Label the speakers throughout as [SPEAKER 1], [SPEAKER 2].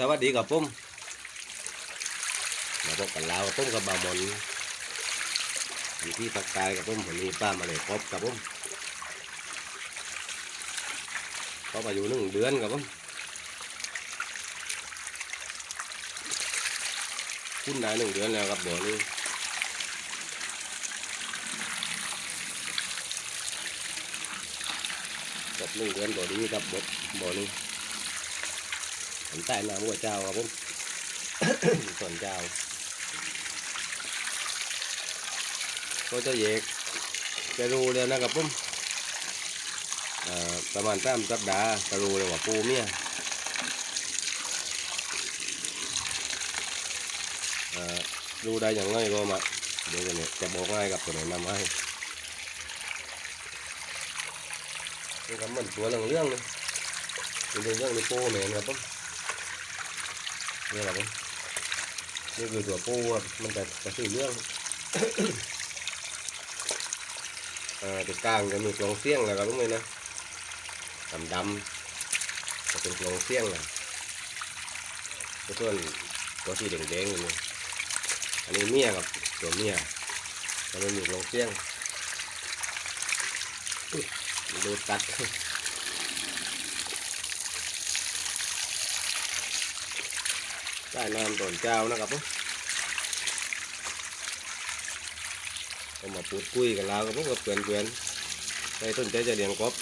[SPEAKER 1] สวัสดีกับปุ้มมาพบกันแล้วปุ้มกับบาวมนอยู่ที่ปักกายกับปุ้มผมมีป้ามาเลยครบกับปุ้มเขามาอยู่หนึ่งเดือนกับปุ้มคุณได้หนึ่งเดือนแล้วครับบ่อนี้กับหนึ่งเดือนบ่อนี้กับบ่อบ่อนี้ ผมใต้น้ำหัวเจ้าครับผมส่วนเจ้าก็จะเยกจะรู้เลยนะครับผมประมาณสามสัปดาห์จะรู้เลยว่าปูเมียรู้ได้อย่างไรก็มาเดี๋ยวจะเนี่ยจะบอกง่ายกับตัวไหนนำให้นี่ครับเหมือนตัวเรื่องเรื่องเลยเป็นเรื่องเรื่องในปูเหม็นครับผม นี่แหละผมนี่คือตัวปูครับมันจะจะสีเรื่องเอ่อติดกลางจะมีกลองเสี้ยงแล้วครับลุงเลยนะดำดำๆจะเป็นกลองเสี้ยงนะแล้วส่วนตัวสีแดงๆอยู่นี่อันนี้เมียกับตัวเมียแล้วมันมีกลองเสี้ยงอุ๊ยมันดูตัด ได้น้ำตอนเจ้านะครับผมก็มาพูดคุยกันแล้วกับพวกกับเพื่อนเพื่อนๆใครสนใจจะเลี้ยงกบ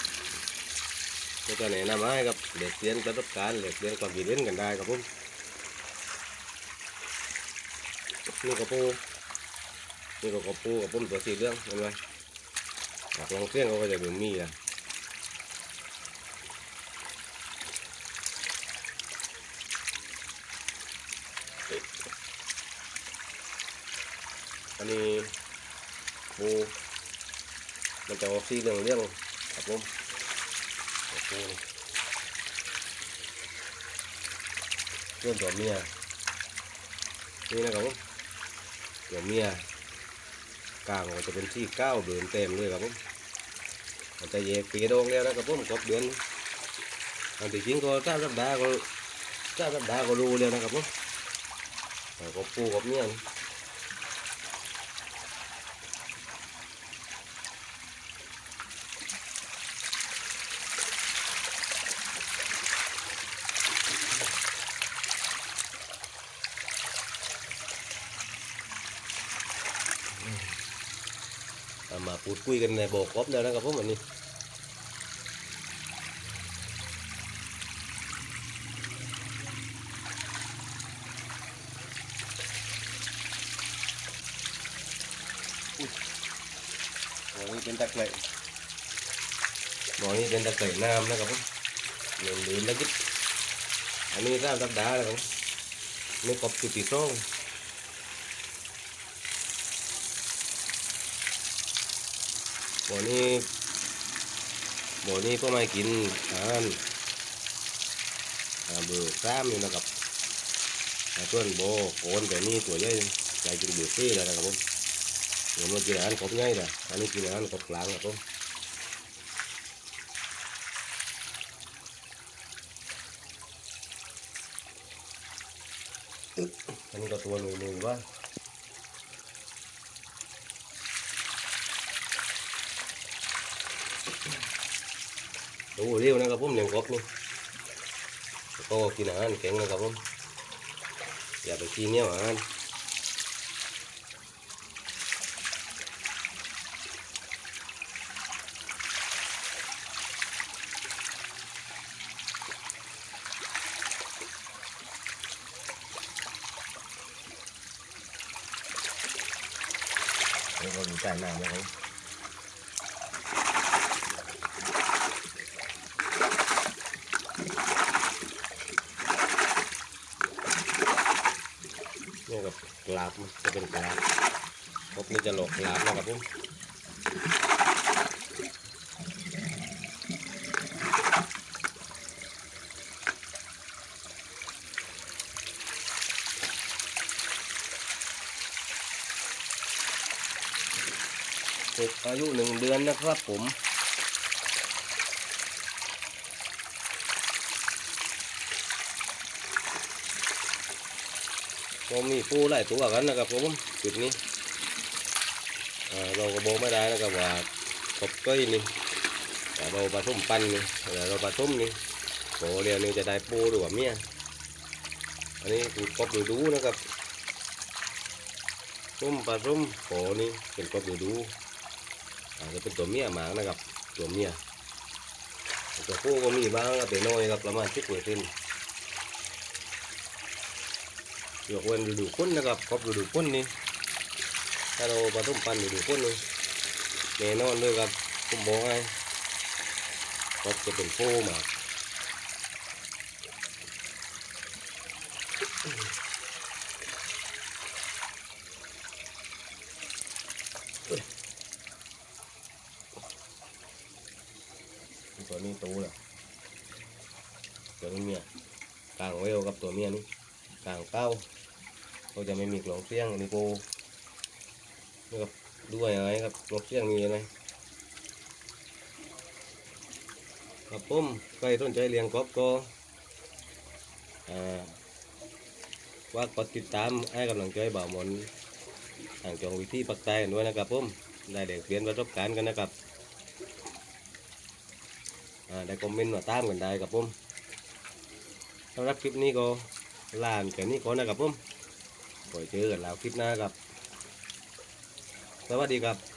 [SPEAKER 1] ก็จะแนะนำให้กับเด็กเรียนประสบการณ์เด็กเรียนความคิดเห็นกันได้ครับผมนี่กระปูนี่ก็กระปูกับผมตัวสีเหลืองเห็นไหมหากลองเสี้ยงเขาก็จะดูมีอะ อันนี้ปูมันจะออกสีเหลืองเรื่องครับผมปูเรื่องตัวเมียนี่นะครับผมตัวเมียกลางมันจะเป็นที่เก้าเดือนเต็มเลยครับผมมันจะแยกปีโดงแล้วนะครับผมครบเดือนอันที่จริงก็เจ้าสัปดาก็เจ้าสัปดาก็รู้แล้วนะครับผมแต่ก็ปูกับเมียนี่ เอามา พูดคุยกันในโบกครบแล้วนะครับผมวันนี้บ่อนี้เป็นตะเกียบบ่อนี้เป็นตะเกียบน้ำนะครับผมหนึ่งเดือนแล้วจิ๊บอันนี้สามสัปดาห์แล้วครับผมนี่ครบจุดที่สอ บ่อนี้บ่อนี้ก็ไม่กินอาหารเบอร์สามอยู่นะครับแต่เพื่อนโบโอนแต่นี่ตัวใหญ่ใจกินเบอร์สี่แล้วนะครับผมเดี๋ยวมากินอาหารครบง่ายเลยอันนี้กินอาหารครบกลางครับผมอันนี้ก็ตัวหนุ่ยๆว่า โอ้เร็วนะครับผมเลี้ยงกบนี่ก็กินอาหารแข็งนะครับผมอย่าไปกินเนี่ยอาหารแล้วก็ดูใต้น้ำนะครับ นี่กับก ลาบมันจะเป็นกลาบพบนี่จะหลอกกลาบนะครับผมเด็กอายุหนึ่งเดือนนะครับผม ก็มีปูหลายตัวกันนะครับผมจุดนี้อ่เราก็บอกไม่ได้นะครับว่าครบก้อยนี่แต่เราผสมปั้นนี่แต่เราผสมนี่โหเรียวนี่จะได้ปูหรือว่าเมียอันนี้คือครบดูนะครับส้มผสมโหนี่เป็นครบดูอาจจะเป็นตัวเมียหมากนะครับตัวเมียตัวผู้ก็มีบ้างครับแต่น้อยครับประมาณสิบเปอร์เซ็นต์ ยกเว้นฤดูฝนนะครับครบฤดูฝนนี่ถ้าเราผสมพันธุ์ฤดูฝนนี่แน่นอนเลยครับผมบอกให้ครบจะเป็นโฟมากตัวนี้โตแล้วตัวนี้เมียกลางเวลกับตัวเมียนี่กลางเต้า เขาจะไม่มีกล่องเสียงอันนี้กูนี่ครับด้วยอะไรครับกล่องเสียงมีอะไรครับผมใครสนใจเลี้ยงกบก็อ่าว่ากดติดตามให้กำลังใจบ่าวหมนทางจองวิธีปักใต้ด้วยนะครับผมได้เด็กเรียนประสบการณ์กันนะครับอ่าได้คอมเมนต์มาตามกันได้ครับผมสำหรับคลิปนี้ก็ลานแค่นี้ก่อนนะครับผม ไว้เจอกันแล้วคลิปหน้าครับ สวัสดีครับ